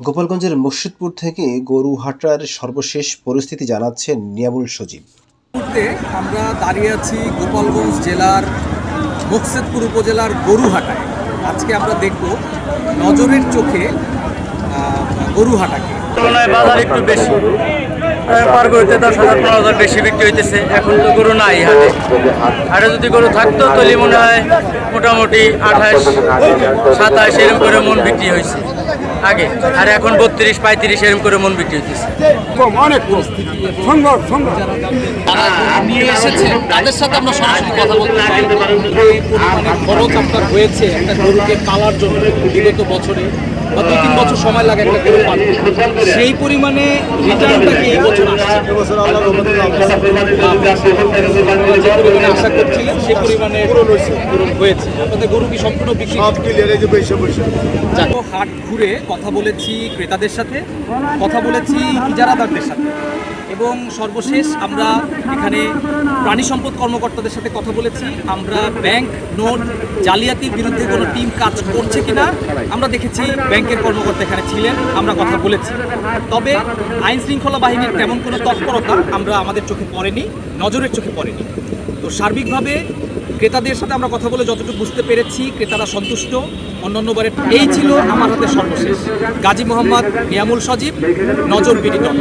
গোপালগঞ্জের মুর্শিদপুর থেকে গরুহাটার সর্বশেষ পরিস্থিতি জানাচ্ছেন নিয়ামুল সজীব। মুহূর্তে আমরা দাঁড়িয়ে আছি গোপালগঞ্জ জেলার মুকসেদপুর উপজেলার গরুহাটায়। আজকে আমরা দেখব নজরের চোখে আহ, গরুহাটাকে। তুলনায় বাজার একটু বেশি। পার করতে দশ হাজার পনেরো হাজার বেশি বিক্রি হইতেছে। এখন তো গরু নাই হাটে। হাটে যদি গরু থাকতো তাহলে মনে হয় মোটামুটি আঠাশ সাতাশ এরকম করে মন বিক্রি হয়েছে আগে। আর এখন বত্রিশ পঁয়ত্রিশ এরকম করে মন বিক্রি হইতেছে। কম অনেক কম। সংভব সম্ভব তারা গরু তাদের সাথে আমরা সরাসরি কথা বলতে চাই এই পরিমাণে খরচ আপনার হয়েছে একটা গরুকে পালার জন্য বিগত বছরে বা দু তিন বছর সময় লাগে একটা গরু পালতে। সেই পরিমাণে রিটার্নটা কি বছর আসছে যে পরিমাণে আশা করছিলেন সেই পরিমাণে গরু হয়েছে। আপনাদের গরু কি সম্পূর্ণ বিক্রি? সব ক্লিয়ার এই যে বৈশে বৈশে। হাট ঘুরে কথা বলেছি ক্রেতাদের সাথে। কথা বলেছি ইজারাদারদের সাথে। এবং সর্বশেষ আমরা এখানে প্রাণী সম্পদ কর্মকর্তাদের সাথে কথা বলেছি। আমরা ব্যাংক নোট জালিয়াতির বিরুদ্ধে কোনো টিম কাজ করছে কিনা, আমরা দেখেছি ব্যাংকের কর্মকর্তা এখানে ছিলেন, আমরা কথা বলেছি। তবে আইন শৃঙ্খলা বাহিনীর তেমন কোনো তৎপরতা আমরা আমাদের চোখে পড়েনি, নজরের চোখে পড়েনি। তো সার্বিকভাবে ক্রেতাদের সাথে আমরা কথা বলে যতটুকু বুঝতে পেরেছি, ক্রেতারা সন্তুষ্ট। অন্যান্যবারে এই ছিল আমার হাতে সর্বশেষ। গাজী মোহাম্মদ নিয়ামুল সজীব, নজর বিডিটন